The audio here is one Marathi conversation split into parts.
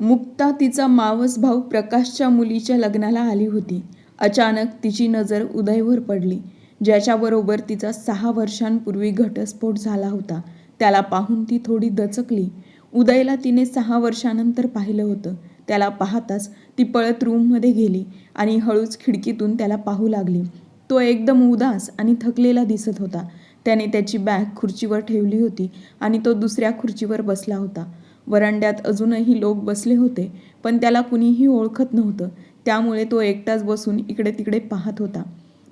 मुक्ता तिचा मावस भाऊ प्रकाशच्या मुलीच्या लग्नाला आली होती. अचानक तिची नजर उदयवर पडली. ज्याच्याबरोबर तिचा सहा वर्षांपूर्वी घटस्फोट झाला होता. त्याला पाहून ती थोडी दचकली. उदयला तिने सहा वर्षानंतर पाहिलं होतं. त्याला पाहताच ती पळत रूममध्ये गेली आणि हळूच खिडकीतून त्याला पाहू लागली. तो एकदम उदास आणि थकलेला दिसत होता. त्याने त्याची बॅग खुर्चीवर ठेवली होती आणि तो दुसऱ्या खुर्चीवर बसला होता. वरांड्यात अजूनही लोक बसले होते पण त्याला कुणीही ओळखत नव्हतं. त्यामुळे तो एकटाच बसून इकडे तिकडे पाहत होता.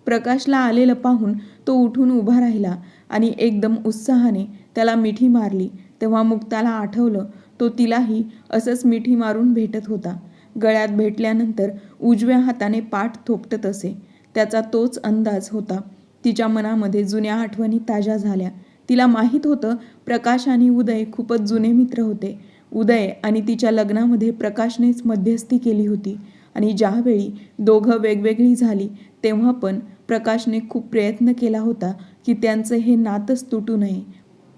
प्रकाशला आलेलं पाहून तो उठून उभा राहिला आणि एकदम उत्साहाने त्याला मिठी मारली. तेव्हा मुक्ताला आठवलं तो तिलाही असंच मिठी मारून भेटत होता. गळ्यात भेटल्यानंतर उजव्या हाताने पाठ थोपटत असे. त्याचा तोच अंदाज होता. तिच्या मनामध्ये जुन्या आठवणी ताज्या झाल्या. तिला माहीत होतं प्रकाश आणि उदय खूपच जुने मित्र होते. उदय आणि तिच्या लग्नामध्ये प्रकाशनेच मध्यस्थी केली होती आणि ज्यावेळी दोघं वेगवेगळी झाली तेव्हा पण प्रकाशने खूप प्रयत्न केला होता की त्यांचं हे नातंच तुटू नये.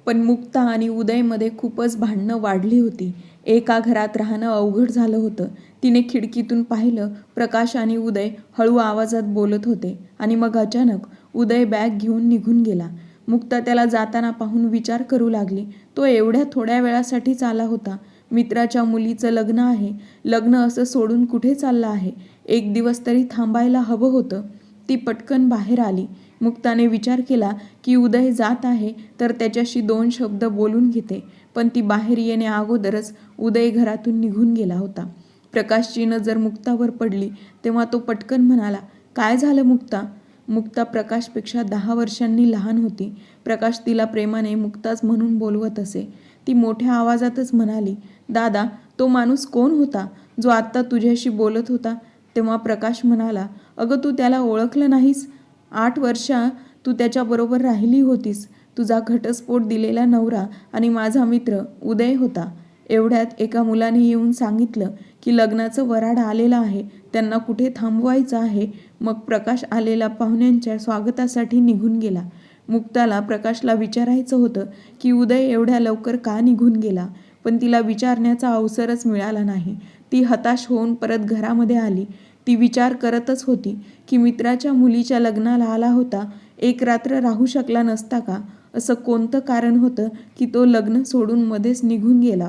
पण मुक्ता आणि उदयमध्ये खूपच भांडणं वाढली होती. एका घरात राहणं अवघड झालं होतं. तिने खिडकीतून पाहिलं प्रकाश आणि उदय हळू आवाजात बोलत होते आणि मग अचानक उदय बॅग घेऊन निघून गेला. मुक्ता त्याला जाताना पाहून विचार करू लागली. तो एवढ्या थोड्या वेळासाठीच आला होता. मित्राच्या मुलीचं लग्न आहे. लग्न असं सोडून कुठे चाललं आहे? एक दिवस तरी थांबायला हवं होतं. ती पटकन बाहेर आली. मुक्ताने विचार केला की उदय जात आहे तर त्याच्याशी दोन शब्द बोलून घेते. पण ती बाहेर येण्या अगोदरच उदय घरातून निघून गेला होता. प्रकाशची नजर मुक्तावर पडली तेव्हा तो पटकन म्हणाला काय झालं मुक्ता? मुक्ता प्रकाशपेक्षा दहा वर्षांनी लहान होती. प्रकाश तिला प्रेमाने मुक्ताच म्हणून बोलवत असे. ती मोठ्या आवाजातच म्हणाली दादा तो माणूस कोण होता? जो आत्ता तुझ्याशी बोलत होता. तेव्हा प्रकाश म्हणाला अगं तू त्याला ओळखलं नाहीस? आठ वर्षा तू त्याच्याबरोबर राहिली होतीस. तुझा घटस्फोट दिलेला नवरा आणि माझा मित्र उदय होता. एवढ्यात एका मुलाने येऊन सांगितलं की लग्नाचं वराड आलेलं आहे. त्यांना कुठे थांबवायचं आहे? मग प्रकाश आलेला पाहुण्यांच्या स्वागतासाठी निघून गेला. मुक्ताला प्रकाशला विचारायचं होतं की उदय एवढ्या लवकर का निघून गेला? पण तिला विचारण्याचा अवसरच मिळाला नाही. ती हताश होऊन परत घरामध्ये आली. ती विचार करतच होती की मित्राच्या मुलीच्या लग्नाला आला होता. एक रात्र राहू शकला नसता का? असं कोणतं कारण होतं की तो लग्न सोडून मध्येच निघून गेला?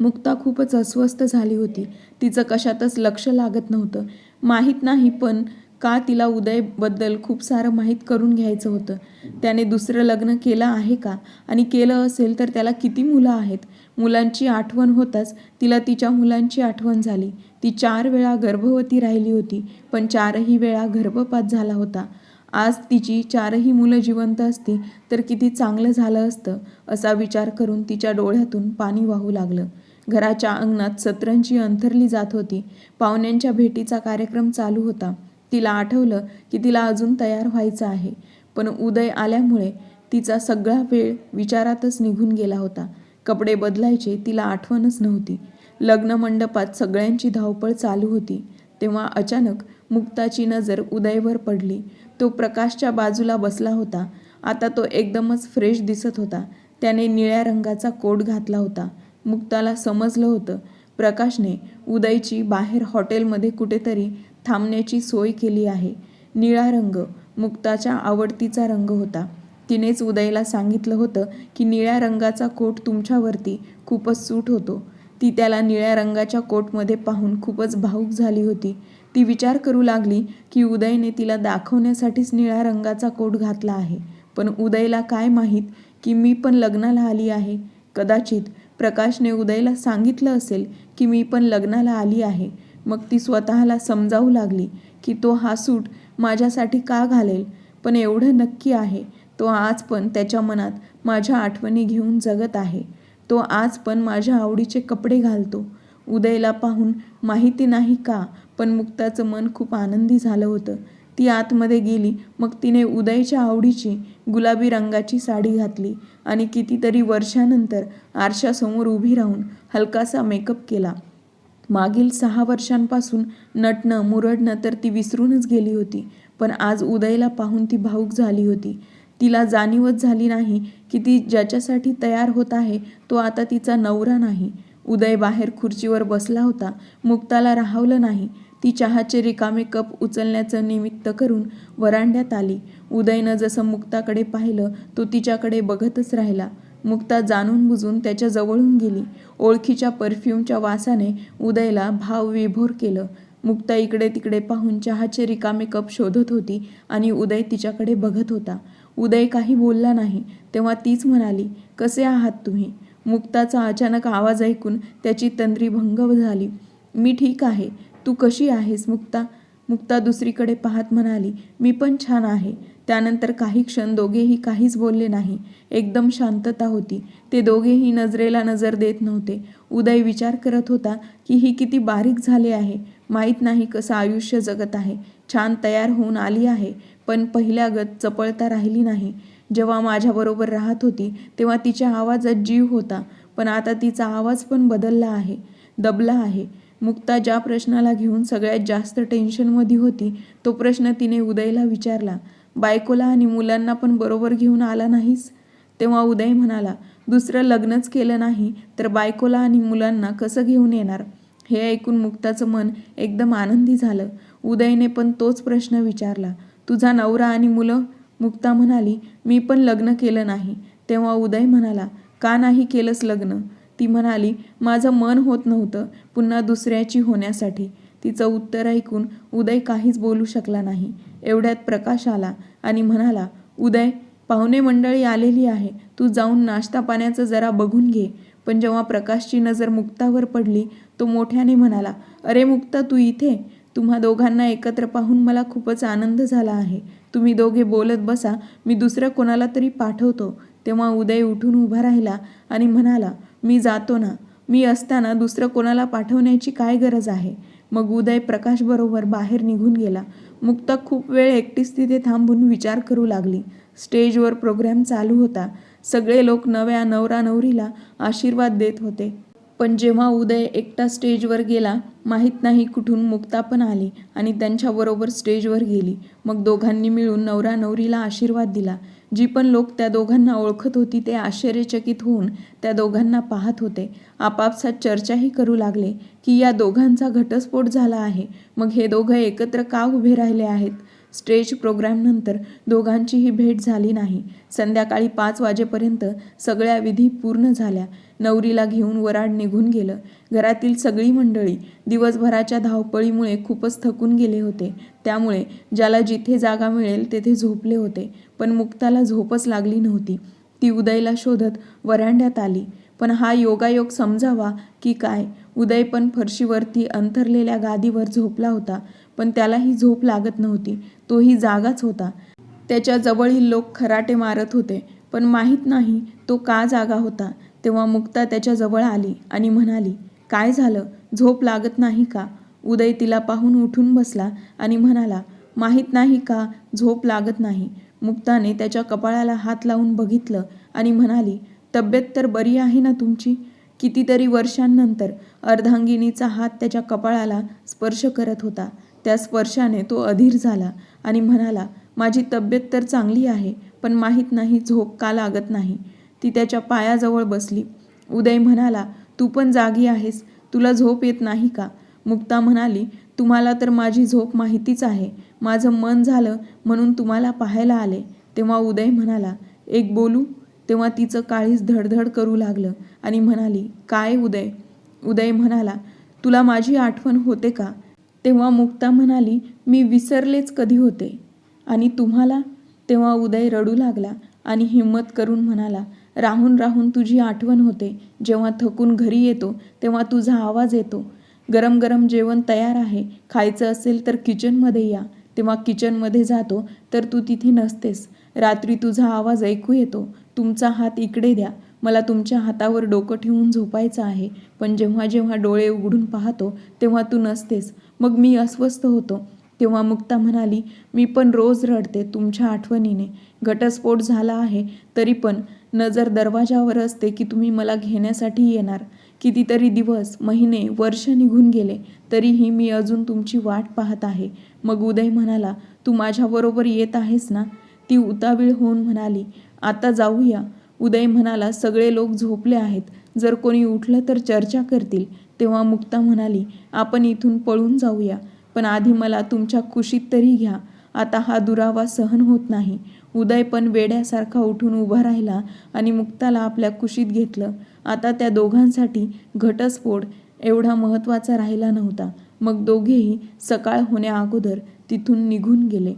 मुक्ता खूपच अस्वस्थ झाली होती. तिचं कशातच लक्ष लागत नव्हतं. माहीत नाही पण का तिला उदयबद्दल खूप सारं माहीत करून घ्यायचं होतं. त्याने दुसरं लग्न केलं आहे का? आणि केलं असेल तर त्याला किती मुलं आहेत? मुलांची आठवण होताच तिला तिच्या मुलांची आठवण झाली. ती चार वेळा गर्भवती राहिली होती पण चारही वेळा गर्भपात झाला होता. आज तिची चारही मुलं जिवंत असती तर किती चांगलं झालं असतं असा विचार करून तिच्या डोळ्यातून पाणी वाहू लागलं. घराच्या अंगणात सतरंजी अंथरली जात होती. पाहुण्यांच्या भेटीचा कार्यक्रम चालू होता. तिला आठवलं की तिला अजून तयार व्हायचं आहे. पण उदय आल्यामुळे तिचा सगळा वेळ विचारातच निघून गेला होता. कपडे बदलायचे तिला आठवणच नव्हती. लग्न मंडपात सगळ्यांची धावपळ चालू होती. तेव्हा अचानक मुक्ताची नजर उदयवर पडली. तो प्रकाशच्या बाजूला बसला होता. आता तो एकदमच फ्रेश दिसत होता. त्याने निळ्या रंगाचा कोट घातला होता. मुक्ताला समजलं होतं. प्रकाशने उदयची बाहेर हॉटेलमध्ये कुठेतरी थांबण्याची सोय केली आहे. निळा रंग मुक्ताच्या आवडतीचा रंग होता. तिनेच उदयला सांगितलं होतं की निळ्या रंगाचा कोट तुमच्यावरती खूपच सूट होतो. ती त्याला निळ्या रंगाच्या कोटमध्ये पाहून खूपच भावूक झाली होती. ती विचार करू लागली की उदयने तिला दाखवण्यासाठीच निळ्या रंगाचा कोट घातला आहे. पण उदयला काय माहीत की मी पण लग्नाला आली आहे. कदाचित प्रकाशने उदयला सांगितलं असेल की मी पण लग्नाला आली आहे. मग ती स्वतःला समजावू लागली की तो हा सूट माझ्यासाठी का घालेल? पण एवढं नक्की आहे. तो आज पण त्याच्या मनात माझ्या आठवणी घेऊन जगत आहे. तो आज पण माझ्या आवडीचे कपडे घालतो. उदयला पाहून माहिती नाही का पण मुक्ताचं मन खूप आनंदी झालं होतं. ती आतमध्ये गेली मग तिने उदयच्या आवडीची गुलाबी रंगाची साडी घातली आणि कितीतरी वर्षानंतर आरशासमोर उभी राहून हलकासा मेकअप केला. मागील सहा वर्षांपासून नटणं मुरडणं तर ती विसरूनच गेली होती पण आज उदयला पाहून ती भाऊक झाली होती. तिला जाणीवच झाली नाही की ती ज्याच्यासाठी तयार होत आहे तो आता तिचा नवरा नाही. उदय बाहेर खुर्चीवर बसला होता मुक्ताला राहवलं नाही. ती चहाचे रिकामे कप उचलण्याचं निमित्त करून वरांड्यात आली. उदयनं जसं मुक्ताकडे पाहिलं तो तिच्याकडे बघतच राहिला. मुक्ता जाणून बुजून त्याच्या जवळून गेली. ओळखीच्या परफ्यूमच्या वासाने उदयला भाव विभोर केलं. मुक्ता इकडे तिकडे पाहून चहाचे रिकामे कप शोधत होती आणि उदय तिच्याकडे बघत होता. उदय काही बोलला नाही तेव्हा तीच म्हणाली कसे आहात तुम्ही? मुक्ताचा अचानक आवाज ऐकून त्याची तंद्री भंग झाली. मी ठीक आहे. तू कशी आहेस मुक्ता? मुक्ता दुसरीकडे पाहत म्हणाली मी पण छान आहे. त्यानंतर काही क्षण दोघेही काहीच बोलले नाही. एकदम शांतता होती. ते दोघेही नजरेला नजर देत नव्हते. उदय विचार करत होता की ही किती बारीक झाले आहे. माहीत नाही कसं आयुष्य जगत आहे. छान तयार होऊन आली आहे पण पहिल्यागत चपळता राहिली नाही. जेव्हा माझ्याबरोबर राहत होती तेव्हा तिच्या आवाजात जीव होता पण आता तिचा आवाज पण बदलला आहे दबला आहे. मुक्ता ज्या प्रश्नाला घेऊन सगळ्यात जास्त टेन्शनमध्ये होती तो प्रश्न तिने उदयला विचारला. बायकोला आणि मुलांना पण बरोबर घेऊन आला नाहीस? तेव्हा उदय म्हणाला दुसरं लग्नच केलं नाही तर बायकोला आणि मुलांना कसं घेऊन येणार? हे ऐकून मुक्ताचं मन एकदम आनंदी झालं. उदयने पण तोच प्रश्न विचारला तुझा नवरा आणि मुलं? मुक्ता म्हणाली मी पण लग्न केलं नाही. तेव्हा उदय म्हणाला का नाही केलंस लग्न? ती म्हणाली माझं मन होत नव्हतं पुन्हा दुसऱ्याची होण्यासाठी. तिचं उत्तर ऐकून उदय काहीच बोलू शकला नाही. एवढ्यात प्रकाश आला आणि म्हणाला उदय पाहुणे मंडळी आलेली आहे. तू जाऊन नाश्ता पाण्याचं जरा बघून घे. पण जेव्हा प्रकाशची नजर मुक्तावर पडली तो मोठ्याने म्हणाला अरे मुक्ता तू इथे? तुम्हा दोघांना एकत्र पाहून मला खूपच आनंद झाला आहे. तुम्ही दोघे बोलत बसा मी दुसरं कोणाला तरी पाठवतो. तेव्हा उदय उठून उभा राहिला आणि म्हणाला मी जातो ना. मी असताना दुसरं कोणाला पाठवण्याची काय गरज आहे? मग उदय प्रकाशबरोबर बाहेर निघून गेला. मुक्ता खूप वेळ एकटीच तिथे थांबून विचार करू लागली. स्टेजवर प्रोग्रॅम चालू होता. सगळे लोक नव्या नवरा नवरीला आशीर्वाद देत होते. पण जेव्हा उदय एकटा स्टेजवर गेला माहीत नाही कुठून मुक्ता पण आली आणि त्यांच्याबरोबर स्टेजवर गेली. मग दोघांनी मिळून नवरा नवरीला आशीर्वाद दिला. जी पण लोक त्या दोघांना ओळखत होती ते आश्चर्यचकित होऊन त्या दोघांना पाहत होते. आपापसात चर्चाही करू लागले की या दोघांचा घटस्फोट झाला आहे. मग हे दोघं एकत्र का उभे राहिले आहेत? स्टेज प्रोग्रॅमनंतर दोघांचीही भेट झाली नाही. संध्याकाळी पाच वाजेपर्यंत सगळ्या विधी पूर्ण झाल्या. नवरीला घेऊन वराड निघून गेलं. घरातील सगळी मंडळी दिवसभराच्या धावपळीमुळे खूपच थकून गेले होते. त्यामुळे ज्याला जिथे जागा मिळेल तेथे झोपले होते. पण मुक्ताला झोपच लागली नव्हती. ती उदयला शोधत वरांड्यात आली. पण हा योगायोग समजावा की काय? उदय पण फरशीवरती अंथरलेल्या गादीवर झोपला होता पण त्यालाही झोप लागत नव्हती. तोही जागाच होता. त्याच्या जवळही लोक खराटे मारत होते पण माहीत नाही तो का जागा होता. तेव्हा मुक्ता त्याच्याजवळ आली आणि म्हणाली काय झालं? झोप लागत नाही का? उदय तिला पाहून उठून बसला आणि म्हणाला माहीत नाही का? झोप लागत नाही. मुक्ताने त्याच्या कपाळाला हात लावून बघितलं आणि म्हणाली तब्येत तर बरी आहे ना तुमची? कितीतरी वर्षांनंतर अर्धांगिनीचा हात त्याच्या कपाळाला स्पर्श करत होता. त्या स्पर्शाने तो अधीर झाला आणि म्हणाला माझी तब्येत तर चांगली आहे पण माहीत नाही झोप का लागत नाही ती त्याच्या पायाजवळ बसली. उदय म्हणाला तू पण जागी आहेस तुला झोप येत नाही का मुक्ता म्हणाली तुम्हाला तर माझी झोप माहितीच आहे. माझं मन झालं म्हणून तुम्हाला पाहायला आले तेव्हा उदय म्हणाला एक बोलू? तेव्हा तिचं काळीच धडधड करू लागलं आणि म्हणाली काय उदय? उदय म्हणाला तुला माझी आठवण होते का? तेव्हा मुक्ता म्हणाली मी विसरलेच कधी होते. आणि तुम्हाला? तेव्हा उदय रडू लागला आणि हिंमत करून म्हणाला राहून राहून तुझी आठवण होते. जेव्हा थकून घरी येतो तेव्हा तुझा आवाज येतो. गरम गरम जेवण तयार आहे. खायचं असेल तर किचनमध्ये या. तेव्हा किचनमध्ये जातो तर तू तिथे नसतेस. रात्री तुझा आवाज ऐकू येतो. तुमचा हात इकडे द्या. मला तुमच्या हातावर डोकं ठेवून झोपायचं आहे. पण जेव्हा जेव्हा डोळे उघडून पाहतो तेव्हा तू नसतेस. मग मी अस्वस्थ होतो. तेव्हा मुक्ता म्हणाली मी पण रोज रडते तुमच्या आठवणीने. घटस्फोट झाला आहे तरी पण नजर दरवाजावर असते की तुम्ही मला घेण्यासाठी येणार. कितीतरी दिवस महिने वर्ष निघून गेले तरीही मी अजून तुमची वाट पाहत आहे. मग उदय म्हणाला तू माझ्याबरोबर येत आहेस ना? ती उतावीळ होऊन म्हणाली आता जाऊया. उदय म्हणाला सगळे लोक झोपले आहेत. जर कोणी उठलं तर चर्चा करतील. तेव्हा मुक्ता म्हणाली आपण इथून पळून जाऊया. पण आधी मला तुमच्या कुशीत तरी घ्या. आता हा दुरावा सहन होत नाही. उदय पण वेड्यासारखा उठून उभा राहिला आणि मुक्ताला आपल्या कुशीत घेतलं. आता त्या दोघांसाठी घटस्फोट एवढा महत्त्वाचा राहिला नव्हता. मग दोघेही सकाळ होण्या अगोदर तिथून निघून गेले.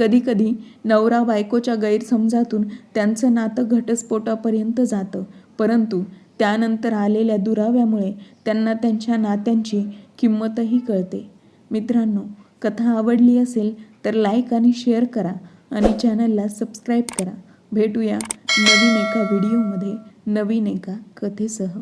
कधीकधी नवरा बायकोच्या गैरसमजातून त्यांचं नातं घटस्फोटापर्यंत जातं. परंतु त्यानंतर आलेल्या दुराव्यामुळे त्यांना त्यांच्या नात्यांची किंमतही कळते. मित्रांनो कथा आवडली असेल तर लाईक आणि शेअर करा आणि चॅनलला सबस्क्राईब करा. भेटूया नवीन एका व्हिडिओमध्ये नवीन एका कथेसह.